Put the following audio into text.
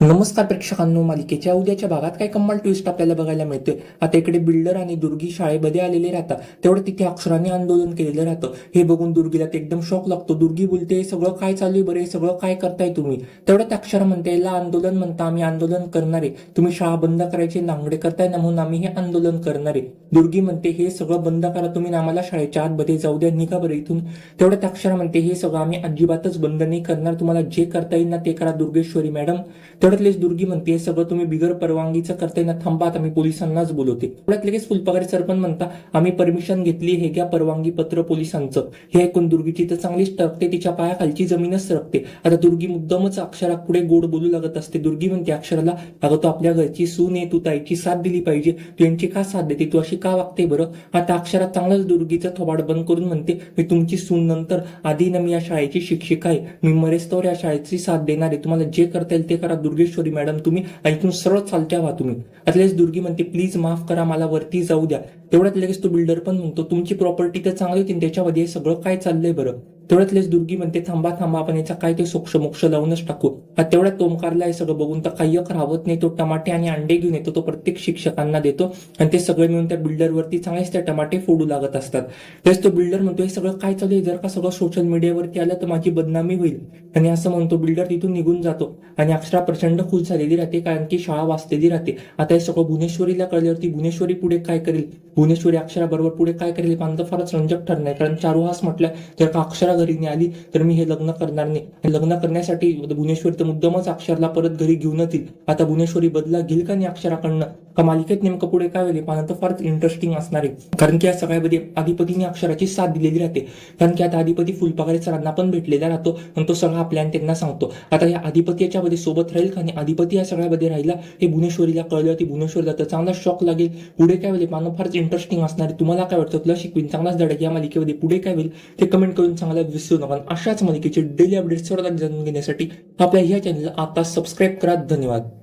नमस्कार प्रेक्षकांनो मालिकेच्या उद्याच्या भागात काय कमाल ट्विस्ट आपल्याला बघायला मिळते आता इकडे बिल्डर आणि दुर्गी शाळेमध्ये आलेले राहतात. तेवढं तिथे अक्षराने आंदोलन केलेलं राहतं. हे बघून दुर्गीला ते एकदम शॉक लागतो. दुर्गी बोलते सगळं काय चालू आहे बरे? सगळं काय करताय तुम्ही? तेवढं अक्षर म्हणते याला आंदोलन म्हणता आम्ही आंदोलन करणारे तुम्ही शाळा बंद करायचे नांगडे करताय ना म्हणून आम्ही हे आंदोलन करणारे दुर्गी म्हणते हे सगळं बंद करा तुम्ही आम्हाला शाळेच्या आतमध्ये जाऊ द्या. निघा बरं इथून. तेवढं अक्षर म्हणते हे सगळं आम्ही अजिबातच बंद नाही करणार. तुम्हाला जे करता येईल ना ते करा दुर्गेश्वरी मॅडम. तेवढ्यात दुर्गी म्हणते हे सगळं तुम्ही बिगर परवानगीचं करताय ना थांबा आता मी पोलिसांनाच बोलवते. तेवढ्यात लगेच फुलपगारे सर पण म्हणता आम्ही परमिशन घेतली हे घ्या परवानगी पत्र पोलिसांचं. हे ऐकून दुर्गीची तर चांगलीच टरकते तिच्या पायाखालची जमीनच सरकते. आता दुर्गी मुद्दामच अक्षरा पुढे गोड बोलू लागत असते. दुर्गी म्हणते अक्षराला अगं तू आपल्या घरची सून आहे तू ताईची साथ दिली पाहिजे. तू यांची का साथ देते? तू अशी का वागते बरं? आता अक्षरा चांगलंच दुर्गीचं थोबाड बंद करून म्हणते मी तुमची सून नंतर आधी ना मी या शाळेची शिक्षिका आहे. मी मरेस्तवर या शाळेची साथ देणार आहे. तुम्हाला जे करता येईल ते करा दुर्गेश्वरी मॅडम तुम्ही ऐकून सरळ चालत्या व्हा तुम्ही. अटलेच दुर्गी म्हणते प्लीज माफ करा मला वरती जाऊ द्या. तेवढ्यात लगेच तो बिल्डर पण म्हणतो तुमची प्रॉपर्टी तर चांगली होती त्याच्यामध्ये सगळं काय चाललंय बरं? तेवढ्यातलेच दुर्गी म्हणते थांबा थांबा आपण याचा काय ते सोक्ष मोक्ष लावूनच टाकू. आता तेवढ्यात तोमकारला हे सगळं बघून तर काही राहत नाही तो टमाटे आणि अंडे घेऊन येतो तो प्रत्येक शिक्षकांना देतो आणि ते सगळे मिळून त्या बिल्डरवरती चांगलेच त्या टमाटे फोडू लागत असतात. तेच तो बिल्डर म्हणतो हे सगळं काय चालू आहे? जर का सगळं सोशल मीडियावरती आलं तर माझी बदनामी होईल. आणि असं म्हणतो बिल्डर तिथून निघून जातो. आणि अक्षरा प्रचंड खुश झालेली राहते कारण की शाळा वाचलेली राहते. आता हे सगळं भुवनेश्वरीला कळल्यावरती भुवनेश्वरी पुढे काय करेल? भुवनेश्वरी अक्षरा बरोबर पुढे काय करेल? पाहणं फारच रंजक ठरणार कारण चारुहास म्हटलं जर का अक्षरा घरी आली तर मी हे लग्न करणार नाही. लग्न करण्यासाठी भुवनेश्वरी तर मुद्दमच अक्षरला परत घरी घेऊन येतील. आता भुवनेश्वरी बदला घेईल का नाही अक्षराकडनं? का मालिकेत नेमकं पुढे काय होईल मला तर फारच इंटरेस्टिंग असणार आहे. कारण की या सगळ्यामध्ये अधिपतीने अक्षराची साथ दिलेली राहते. कारण की आता अधिपती फुलपगारे सरांना पण भेटलेला राहतो आणि तो सगळा प्लॅन त्यांना सांगतो. आता या अधिपती याच्यामध्ये सोबत राहील का? आणि अधिपती या सगळ्यामध्ये राहिला हे भुवनेश्वरीला कळलं ती भुवनेश्वरीला तर चांगला शॉक लागेल. पुढे काय होईल मला फारच इंटरेस्टिंग असणार आहे. तुम्हाला काय वाटतं? तुला शिकवीन चांगलाच धडा या मालिकेमध्ये पुढे काय होईल ते कमेंट करून चांगला विसरू नका. अशाच मालिकेचे डेली अपडेट्स सर्वात जाणून घेण्यासाठी आपल्या ह्या चॅनलला आता सबस्क्राईब करा. धन्यवाद.